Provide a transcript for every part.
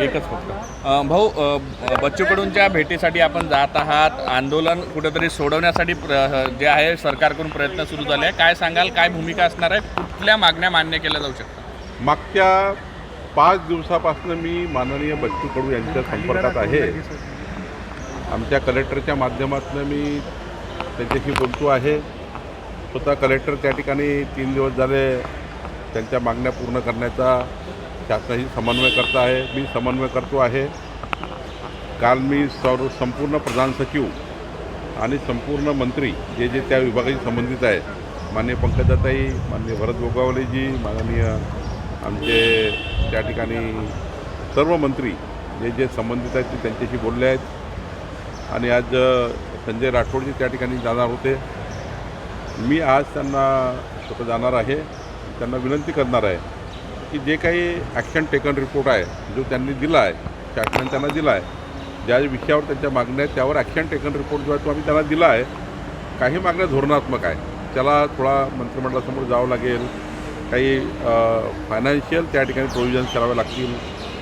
एकच फक्त भाऊ बच्चूकडूनच्या भेटीसाठी आपण जात आहात आंदोलन कुठेतरी सोडवण्यासाठी प्र- जे आहे सरकारकडून प्रयत्न सुरू झाले आहे काय सांगाल काय भूमिका असणार आहे? कुठल्या मागण्या मान्य केल्या जाऊ शकतात? मागच्या पाच दिवसापासून मी माननीय बच्चू कडू यांच्या संपर्कात आहे. आमच्या कलेक्टरच्या माध्यमातून मी त्यांच्याशी बोलतो आहे. स्वतः कलेक्टर त्या ठिकाणी तीन दिवस झाले त्यांच्या मागण्या पूर्ण करण्याचा शासनाशी समन्वय करता आहे मी समन्वय करतो आहे. काल मी सर्व संपूर्ण प्रधान सचिव आणि संपूर्ण मंत्री जे जे त्या विभागाशी संबंधित आहे माननीय पंकजाताई माननीय भरत गोगावलेजी माननीय आमचे त्या ठिकाणी सर्व मंत्री जे जे संबंधित आहेत ते त्यांच्याशी बोलले आहेत. आणि आज संजय राठोडजी त्या ठिकाणी जाणार होते. मी आज त्यांना स्वतः जाणार आहे. त्यांना विनंती करणार आहे. की जे काही ॲक्शन टेकन रिपोर्ट आहे जो त्यांनी दिला आहे शासनाने त्यांना दिला आहे ज्या विषयावर त्यांच्या मागण्या आहेत त्यावर ॲक्शन टेकन रिपोर्ट जो आहे तो आम्ही त्यांना दिला आहे. काही मागण्या धोरणात्मक आहे. त्याला थोडा मंत्रिमंडळासमोर जावं लागेल. काही फायनान्शियल त्या ठिकाणी प्रोव्हिजन्स करावे लागतील.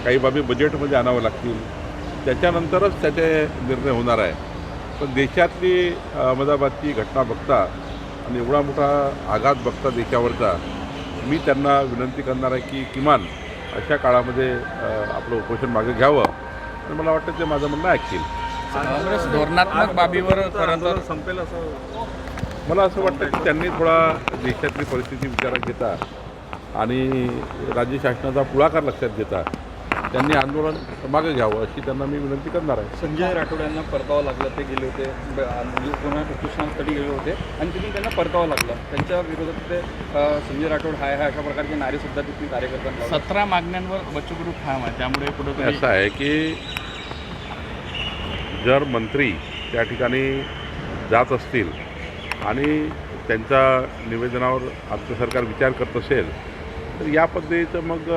काही बाबी बजेटमध्ये आणावं लागतील. त्याच्यानंतरच त्याचे निर्णय होणार आहे. पण देशातली अहमदाबादची घटना बघता आणि एवढा मोठा आघात बघता देशावरचा मी त्यांना विनंती करणार आहे की किमान अशा काळामध्ये आपलं उपोषण मागे घ्यावं. आणि मला वाटतं ते माझं म्हणणं ऐकतील. काँग्रेस धोरणात्मक बाबीवर तर संपेल असं मला असं वाटतं की त्यांनी थोडा देशातली परिस्थिती विचारात घेता आणि राज्य शासनाचा पुढाकार लक्षात घेता. त्यांनी आंदोलन मागे घ्यावं अशी त्यांना मी विनंती करणार आहे. संजय राठोड यांना परतावं लागलं ते गेले होते. ब- म्हणजे पुन्हा उपोषणासाठी गेले होते. आणि तिथून त्यांना परतावं लागलं. त्यांच्या विरोधात ते संजय राठोड हाय हाय अशा प्रकारचे नारे सुद्धा तिथून कार्यकर्त्यांना. सतरा मागण्यांवर बच्चू कडू ठाम आहे त्यामुळे कुठेतरी असं आहे की जर मंत्री त्या ठिकाणी जात असतील आणि त्यांच्या निवेदनावर आमचं सरकार विचार करत असेल तर या पद्धतीचं मग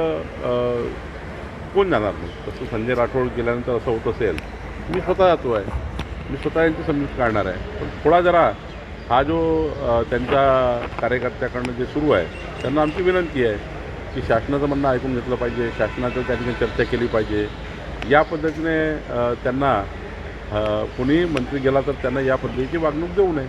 कोण जाणार नाही तसं संजय राठोड गेल्यानंतर असं होत असेल. मी स्वतः जातो आहे. मी स्वतः यांची समजूत काढणार आहे. पण थोडा जरा हा जो त्यांच्या कार्यकर्त्याकडनं जे सुरू आहे त्यांना आमची विनंती आहे की शासनाचं म्हणणं ऐकून घेतलं पाहिजे. शासनाचं त्या ठिकाणी चर्चा केली पाहिजे. या पद्धतीने त्यांना कोणी मंत्री गेला तर त्यांना या पद्धतीची वागणूक देऊ नये.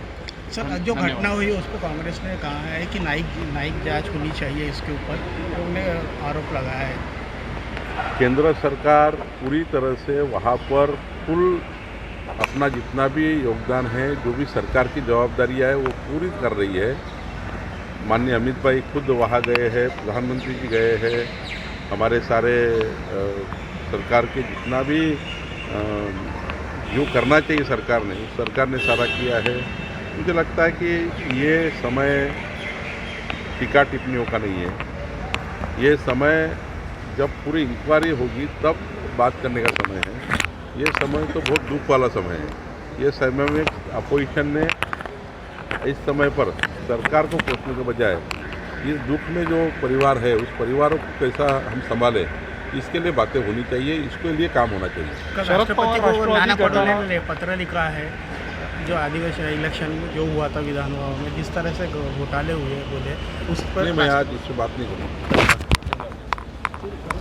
सर जो। घटना हुई उस पर कांग्रेस ने कहा है कि न्यायिक न्यायिक जांच होनी चाहिए इसके ऊपर. तो उन्हें आरोप लगाया है. केंद्र सरकार पूरी तरह से वहाँ पर फुल अपना जितना भी योगदान है जो भी सरकार की जवाबदारी है वो पूरी कर रही है। माननीय अमित भाई खुद वहाँ गए हैं प्रधानमंत्री जी गए हैं। हमारे सारे अ, सरकार के जितना भी जो करना चाहिए सरकार ने सरकार ने सारा किया है। मुझे लगता है कि ये समय टीका टिप्पणियों का नहीं है। ये समय जब पूरी इंक्वायरी होगी तब बात करने का समय है। ये समय तो बहुत दुख वाला समय है। ये समय में अपोजिशन ने इस समय पर सरकार को कोसने के बजाय इस दुख में जो परिवार है उस परिवार को कैसा हम संभालें इसके लिए बातें होनी चाहिए इसके लिए काम होना चाहिए। शरद राष्ट्रपति पवार को नाना पटोले ने पत्र लिखा है जो आदिवासी इलेक्शन जो हुआ था विधानसभा में जिस तरह से घोटाले हुए बोले उस पर नहीं मैं आज इससे बात नहीं करूँगा। Thank you.